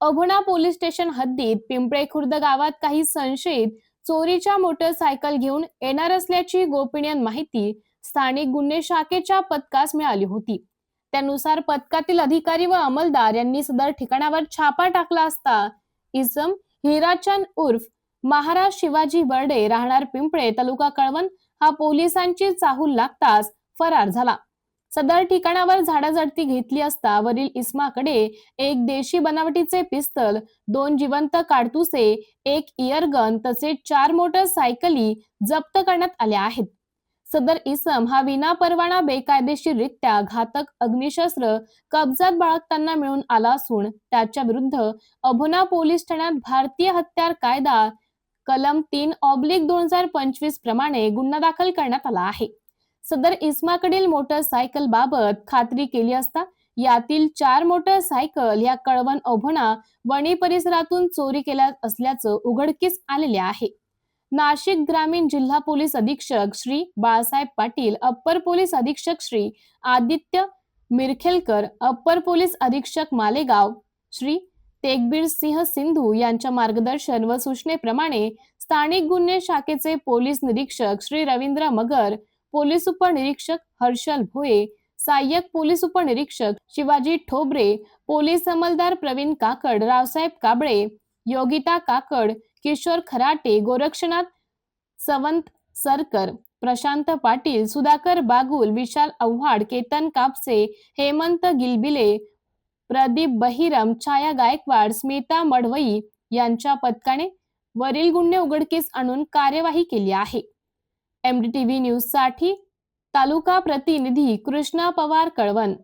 अभुणा police station हद्दीत पिंपळे खुर्द गावात काही संशयित चोरीच्या मोटरसायकल घेऊन येणार असल्याची गोपनीय माहिती स्थानिक गुन्हे शाखेच्या पथकास मिळाली होती. त्यानुसार पथकातील अधिकारी व अंमलदार यांनी सदर ठिकाणावर छापा टाकला असता इसम हिराचंद उर्फ महाराज शिवाजी बर्डे राहणार पिंपळे तालुका कळवण हा पोलिसांची चाहूल लागताच फरार झाला. सदर ठिकाणावर झाडाझडती घेतली असता वरील इस्माकडे एक देशी बनावटीचे पिस्तल दोन जिवंत काडतुसे एक इयरगन तसेच चार मोटरसायकली जप्त करण्यात आल्या आहेत. सदर इसम हा विना परवाना बेकायदेशीररित्या घातक अग्निशस्त्र कब्जात बाळगताना मिळून आला असून त्याच्या विरुद्ध अभुना पोलीस ठाण्यात भारतीय हत्यार कायदा कलम तीन ऑब्लिक दोन हजार पंचवीस प्रमाणे गुन्हा दाखल करण्यात आला आहे. सदर इस्माकडील मोटरसायकल बाबत खात्री केली असता यातील चार मोटरसायकल या कळवण अभोणा वणी परिसरातून चोरी केल्या असल्याचं उघडकीस आलेले आहे. नाशिक ग्रामीण जिल्हा पोलीस अधीक्षक श्री बाळासाहेब पाटील अप्पर पोलीस अधीक्षक श्री आदित्य मिरखेलकर अप्पर पोलीस अधीक्षक मालेगाव श्री तेगबीर सिंह सिंधू यांच्या मार्गदर्शन व सूचनेप्रमाणे स्थानिक गुन्हे शाखेचे पोलीस निरीक्षक श्री रवींद्र मगर पोलीस उपनिरीक्षक हर्षल भोये सहाय्यक पोलीस उपनिरीक्षक शिवाजी ठोबरे पोलीस अंमलदार प्रवीण काकड रावसाहेब काबळे योगिता काकड किशोर खराटे गोरक्षनाथ सवंत सरकर प्रशांत पाटील सुधाकर बागुल विशाल आव्हाड केतन कापसे हेमंत गिलबिले प्रदीप बहिरम छाया गायकवाड स्मिता मडवई यांच्या पथकाने वरील गुन्हे उघडकीस आणून कार्यवाही केली आहे. एमडीटीव्ही न्यूज न्यूजसाठी तालुका प्रतिनिधी कृष्णा पवार कळवण.